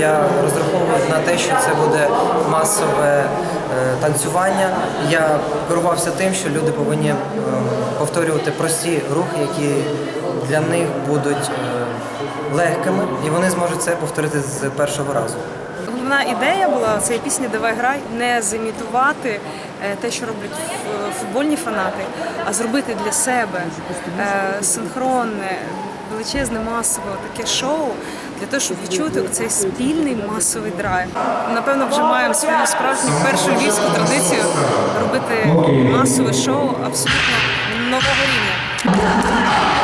Я розраховував на те, що це буде масове е, танцювання. Я керувався тим, що люди повинні ем, повторювати прості рухи, які для них будуть е, легкими, і вони зможуть це повторити з першого разу. Головна ідея була цієї пісні Давай грай не зимітувати е, те, що роблять футбольні фанати, а зробити для себе синхронне, величезне масове таке шоу для того, щоб відчути цей спільний масовий драйв. Напевно, вже маємо свою справжню першу львівську традицію робити масове шоу абсолютно нового рівня.